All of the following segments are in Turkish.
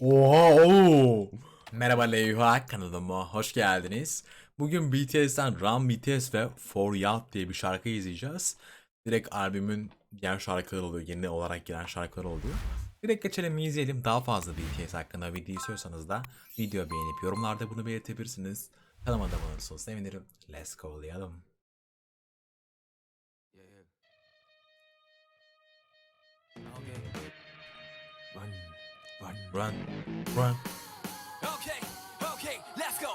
Oha oğlum. Merhaba Leyha kanalıma hoş geldiniz. Bugün BTS'ten Run BTS ve For Youth diye bir şarkı izleyeceğiz. Direkt albümün diğer şarkıları oluyor. Yeni olarak giren şarkılar oluyor. Direkt geçelim izleyelim. Daha fazla BTS hakkında video istiyorsanız da video beğenip yorumlarda bunu belirtebilirsiniz. Kanalıma da abone olursanız sevinirim. Let's. Yeah, yeah. Okay. Run. Run, run. Okay, okay, let's go.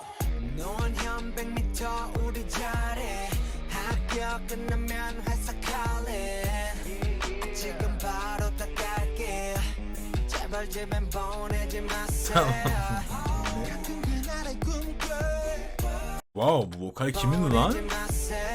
너원 현 100m 우리 잘해 학교 끝나면 회사 갈래 지금 바로 다 갈게 제발 집엔 보내지 마세요 같은 그날의 꿈꿔 Wow bu vokal kimin lan? 보내지 마세요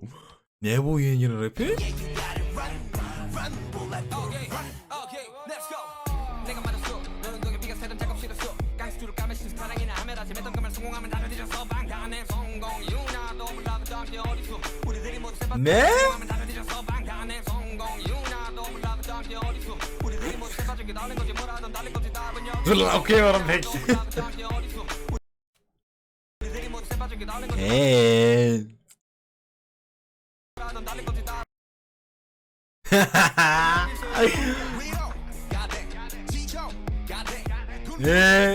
내부 유행이라 래피? 네? 눌러올게요 여러분 백. 에. 예.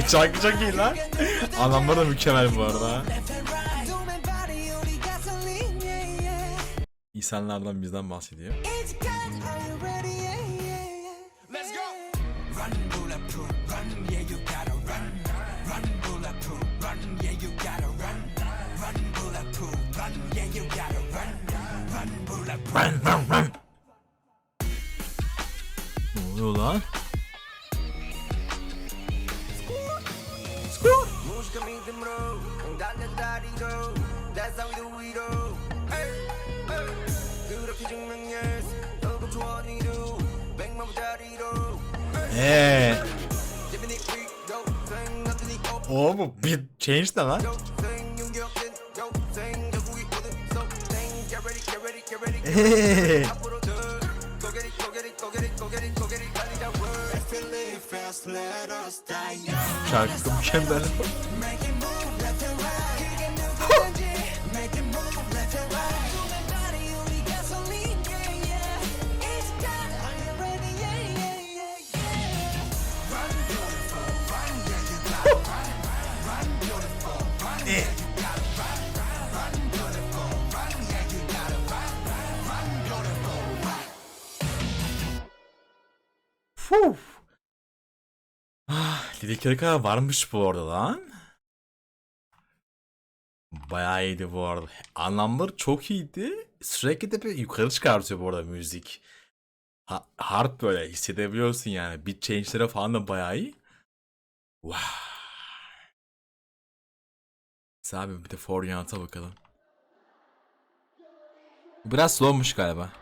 Şarkı çok iyi lan. Anlamları da mükemmel bu arada. İnsanlardan bizden bahsediyor. Run, That's how we do it all Hey, hey. 그렇게 증명했어 너도 좋아하니도 백만 부자리로 Eee. 재밌니 위도 생각드니 꼭 Oğlum bu bir change ne lan? 생 용기 52 dakika varmış bu arada lan. Bayağı iyiydi bu arada. Anlamları çok iyiydi. Sürekli de bir yukarı çıkartıyor bu arada müzik. Ha, hard böyle hissedebiliyorsun yani. Beat change'lere falan da bayağı iyi. Wow. Abi bir de Fortnite'a bakalım. Biraz slowmuş galiba.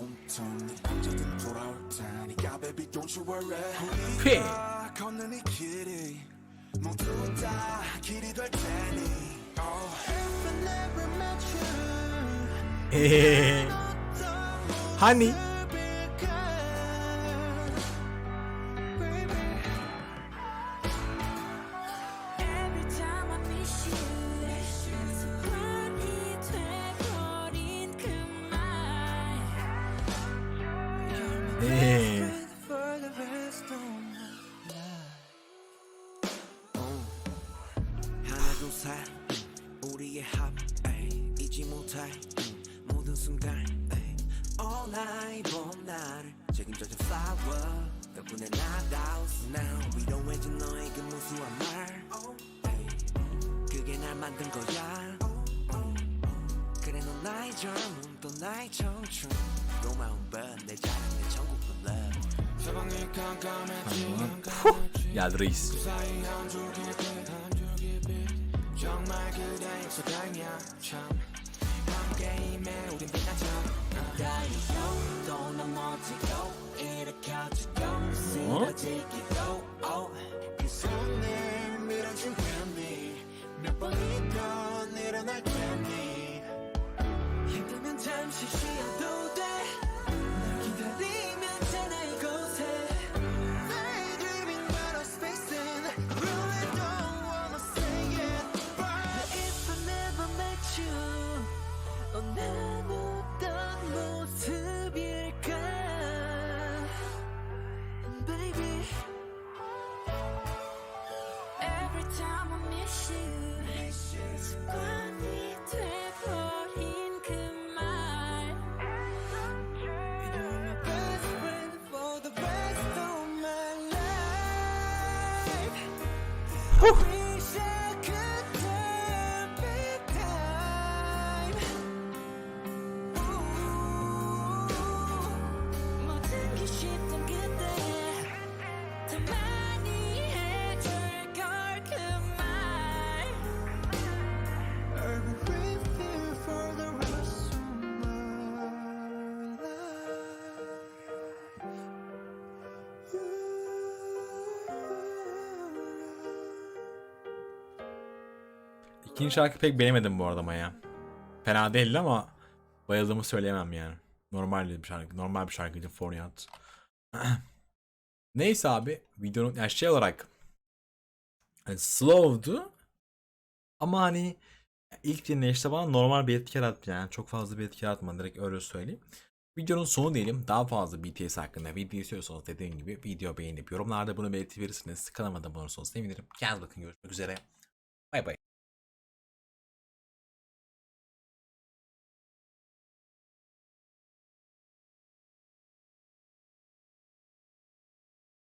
Turn 언제든 돌아올 테니까 baby don't you worry 회. 우리가 걷는 이 길이 모두 다 길이 될 테니 oh. If I never met you 헤헤헤. 하니? 둘셋 우리의 합 에이, 잊지 못할 음, 모든 순간 에이, All night 봄 나를 책임져준 flower. 덕분에 나다웠어 now 위로해준 너의 그 무수한 말. 에이, 그게 날 만든 거야. 그래 넌 나의 젊음 또 나의 청춘. 고마운 번내 자랑 내 천국 love 사방이 깜깜해지 야, 레이스. 정말 그대 익숙하냐 참 함께임에 우린 빛나죠 달리고 또 넘어지고 일으켜지고 쓰러지기도 oh. 그 손을 밀어준 괜히 몇 번이던 일어날 테니 힘들면 잠시 쉬어 Whew. İkinci şarkı pek beğenmedim bu arada ama ya. Fena değildi ama bayıldığımı söyleyemem yani. Normal bir şarkı. Normal bir şarkıydı Fornat. Neyse abi videonun yani şey olarak hani slow'du ama hani ilk dinleyişte bana normal bir etki yarattı yani çok fazla bir etki yaratmadı direkt öyle söyleyeyim. Videonun sonu diyelim. Daha fazla BTS hakkında video istiyorsanız dediğim gibi video beğenip yorumlarda bunu belirtirsiniz. Kanalıma abone olursanız sevinirim. Kendinize bakın görüşmek üzere.